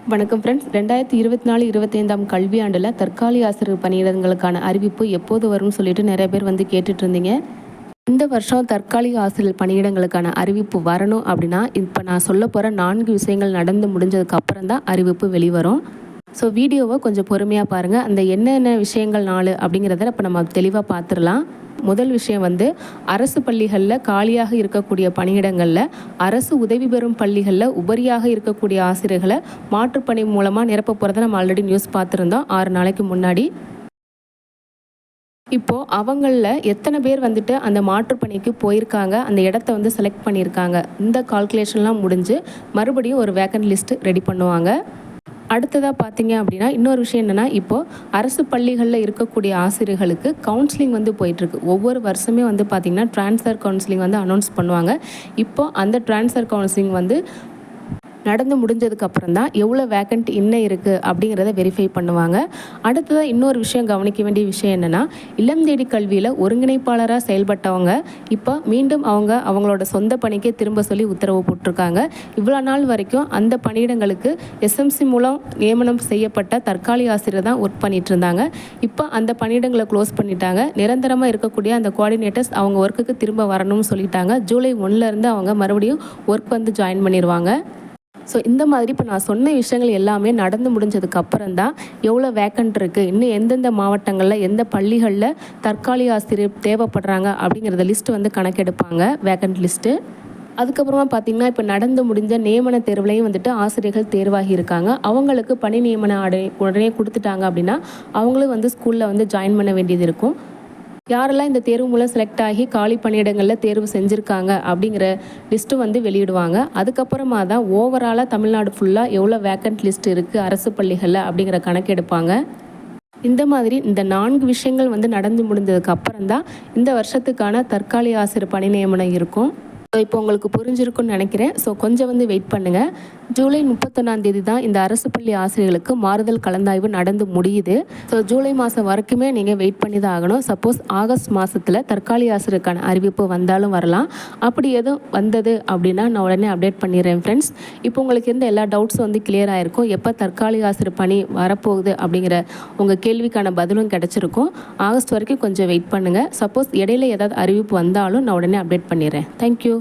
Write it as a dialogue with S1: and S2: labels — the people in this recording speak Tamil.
S1: வணக்கம் ஃப்ரெண்ட்ஸ் ரெண்டாயிரத்தி இருபத்தி நாலு இருபத்தைந்தாம் கல்வியாண்டில் தற்காலிக ஆசிரியர் பணியிடங்களுக்கான அறிவிப்பு எப்போது வரும்னு சொல்லிட்டு நிறைய பேர் வந்து கேட்டுட்டு இருந்தீங்க இந்த வருஷம் தற்காலிக ஆசிரியர் பணியிடங்களுக்கான அறிவிப்பு வரணும் அப்படின்னா இப்போ நான் சொல்ல போகிற நான்கு விஷயங்கள் நடந்து முடிஞ்சதுக்கு அப்புறம் தான் அறிவிப்பு வெளிவரும். ஸோ வீடியோவை கொஞ்சம் பொறுமையாக பாருங்கள் அந்த என்னென்ன விஷயங்கள் நாலு அப்படிங்கிறத இப்போ நம்ம தெளிவாக பார்த்துடலாம் முதல் விஷயம் வந்து அரசு பள்ளிகளில் காலியாக இருக்கக்கூடிய பணியிடங்களில் அரசு உதவி பெறும் பள்ளிகளில் உபரியாக இருக்கக்கூடிய ஆசிரியர்களை மாற்றுப்பணி மூலமாக நிரப்ப போகிறத நம்ம ஆல்ரெடி நியூஸ் பார்த்துருந்தோம் ஆறு நாளைக்கு முன்னாடி. இப்போது அவங்களில் எத்தனை பேர் வந்துட்டு அந்த மாற்றுப்பணிக்கு போயிருக்காங்க அந்த இடத்த வந்து செலக்ட் பண்ணியிருக்காங்க. இந்த கால்குலேஷன்லாம் முடிஞ்சு மறுபடியும் ஒரு வேக்கன்ட் லிஸ்ட் ரெடி பண்ணுவாங்க. அடுத்ததாக பார்த்தீங்க அப்படின்னா இன்னொரு விஷயம் என்னென்னா இப்போது அரசு பள்ளிகளில் இருக்கக்கூடிய ஆசிரியர்களுக்கு கவுன்சிலிங் வந்து போயிட்டுருக்கு. ஒவ்வொரு வருஷமே வந்து பார்த்திங்கன்னா ட்ரான்ஸ்ஃபர் கவுன்சிலிங் வந்து அனௌன்ஸ் பண்ணுவாங்க. இப்போ அந்த ட்ரான்ஸ்ஃபர் கவுன்சிலிங் வந்து நடந்து முடிஞ்சதுக்கு அப்புறம் தான் எவ்வளோ வேக்கண்ட் இன்னும் இருக்குது அப்படிங்கிறத வெரிஃபை பண்ணுவாங்க. அடுத்ததாக இன்னொரு விஷயம் கவனிக்க வேண்டிய விஷயம் என்னென்னா இளம் தேடி கல்வியில் ஒருங்கிணைப்பாளராக செயல்பட்டவங்க இப்போ மீண்டும் அவங்க அவங்களோட சொந்த பணிக்கே திரும்ப சொல்லி உத்தரவு போட்டிருக்காங்க. இவ்வளோ நாள் வரைக்கும் அந்த பணியிடங்களுக்கு எஸ்எம்சி மூலம் நியமனம் செய்யப்பட்ட தற்காலிக ஆசிரியர் தான் ஒர்க் பண்ணிட்டு இருந்தாங்க. இப்போ அந்த பணியிடங்களை க்ளோஸ் பண்ணிட்டாங்க. நிரந்தரமாக இருக்கக்கூடிய அந்த கோஆர்டினேட்டர்ஸ் அவங்க ஒர்க்குக்கு திரும்ப வரணும்னு சொல்லிட்டாங்க. ஜூலை ஒன்லேருந்து அவங்க மறுபடியும் ஒர்க் வந்து ஜாயின் பண்ணிடுவாங்க ஸோ இந்த மாதிரி இப்போ நான் சொன்ன விஷயங்கள் எல்லாமே நடந்து முடிஞ்சதுக்கு அப்புறம் தான் எவ்வளோ வேக்கண்ட் இருக்குது இன்னும் எந்தெந்த மாவட்டங்களில் எந்த பள்ளிகளில் தற்காலிக ஆசிரியர் தேவைப்படுறாங்க அப்படிங்கிறத லிஸ்ட்டு வந்து கணக்கெடுப்பாங்க வேக்கண்ட் லிஸ்ட்டு அதுக்கப்புறமா பார்த்திங்கன்னா இப்போ நடந்து முடிஞ்ச நியமன தேர்வுலையும் வந்துட்டு ஆசிரியர்கள் தேர்வாகி இருக்காங்க. அவங்களுக்கு பணி நியமன அடை உடனே கொடுத்துட்டாங்க அப்படின்னா அவங்களும் வந்து ஸ்கூலில் வந்து ஜாயின் பண்ண வேண்டியது இருக்கும். யாரெல்லாம் இந்த தேர்வு மூலம் செலக்ட் ஆகி காலி பணியிடங்களில் தேர்வு செஞ்சுருக்காங்க அப்படிங்கிற லிஸ்ட்டு வந்து வெளியிடுவாங்க. அதுக்கப்புறமா தான் ஓவராலாக தமிழ்நாடு ஃபுல்லாக எவ்வளோ வேக்கண்ட் லிஸ்ட் இருக்குது அரசு பள்ளிகளில் அப்படிங்கிற கணக்கெடுப்பாங்க இந்த மாதிரி இந்த நான்கு விஷயங்கள் வந்து நடந்து முடிந்ததுக்கு அப்புறம் தான் இந்த வருஷத்துக்கான தற்காலிக ஆசிரியர் பணி நியமனம் இருக்கும். இப்போ உங்களுக்கு புரிஞ்சிருக்குன்னு நினைக்கிறேன். ஸோ கொஞ்சம் வந்து வெயிட் பண்ணுங்கள் ஜூலை முப்பத்தொன்னாம் தேதி தான் இந்த அரசு பள்ளி ஆசிரியர்களுக்கு மாறுதல் கலந்தாய்வு நடந்து முடியுது. ஸோ ஜூலை மாதம் வரைக்குமே நீங்கள் வெயிட் பண்ணி தான் ஆகணும். சப்போஸ் ஆகஸ்ட் மாதத்தில் தற்காலிக ஆசிரியருக்கான அறிவிப்பு வந்தாலும் வரலாம். அப்படி எதுவும் வந்தது அப்படின்னா நான் உடனே அப்டேட் பண்ணிடுறேன் ஃப்ரெண்ட்ஸ் இப்போ உங்களுக்கு இருந்த எல்லா டவுட்ஸும் வந்து கிளியர் ஆகிருக்கும் எப்போ தற்காலிக ஆசிரியர் பணி வரப்போகுது அப்படிங்கிற உங்கள் கேள்விக்கான பதிலும் கிடச்சிருக்கும். ஆகஸ்ட் வரைக்கும் கொஞ்சம் வெயிட் பண்ணுங்கள் சப்போஸ் இடையில ஏதாவது அறிவிப்பு வந்தாலும் நான் உடனே அப்டேட் பண்ணிடுறேன். தேங்க்யூ